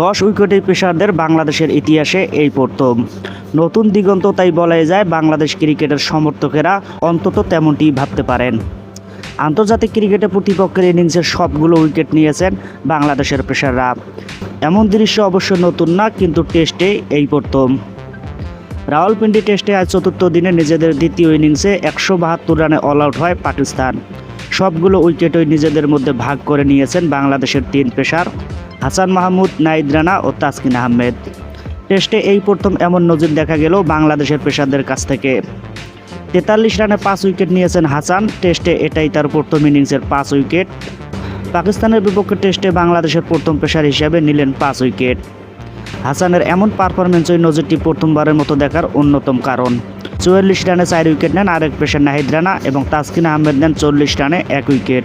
দশ উইকেটের পেশারদের বাংলাদেশের ইতিহাসে এই প্রথম। নতুন দিগন্ত তাই বলাই যায় বাংলাদেশ ক্রিকেটের সমর্থকেরা অন্তত তেমনটি ভাবতে পারেন। আন্তর্জাতিক ক্রিকেটে প্রতিপক্ষের ইনিংসের সবগুলো উইকেট নিয়েছেন বাংলাদেশের পেশাররা এমন দৃশ্য অবশ্য নতুন না, কিন্তু টেস্টে এই প্রথম। রাওয়ালপিন্ডি টেস্টে আজ চতুর্থ দিনে নিজেদের দ্বিতীয় ইনিংসে একশো বাহাত্তর রানে অল আউট হয় পাকিস্তান। সবগুলো উইকেটই নিজেদের মধ্যে ভাগ করে নিয়েছেন বাংলাদেশের তিন পেশার হাসান মাহমুদ, নাইদ রানা ও তাসকিন আহমেদ। টেস্টে এই প্রথম এমন নজির দেখা গেল বাংলাদেশের পেশারদের কাছ থেকে। তেতাল্লিশ রানে পাঁচ উইকেট নিয়েছেন হাসান। টেস্টে এটাই তার প্রথম ইনিংসের পাঁচ উইকেট। পাকিস্তানের বিপক্ষে টেস্টে বাংলাদেশের প্রথম পেশার হিসেবে নিলেন পাঁচ উইকেট। হাসানের এমন পারফরমেন্সই নজিরটি প্রথমবারের মতো দেখার অন্যতম কারণ। চুয়াল্লিশ রানে চার উইকেট নেন আরেক পেশার নাহিদ রানা এবং তাসকিন আহমেদ নেন চল্লিশ রানে এক উইকেট।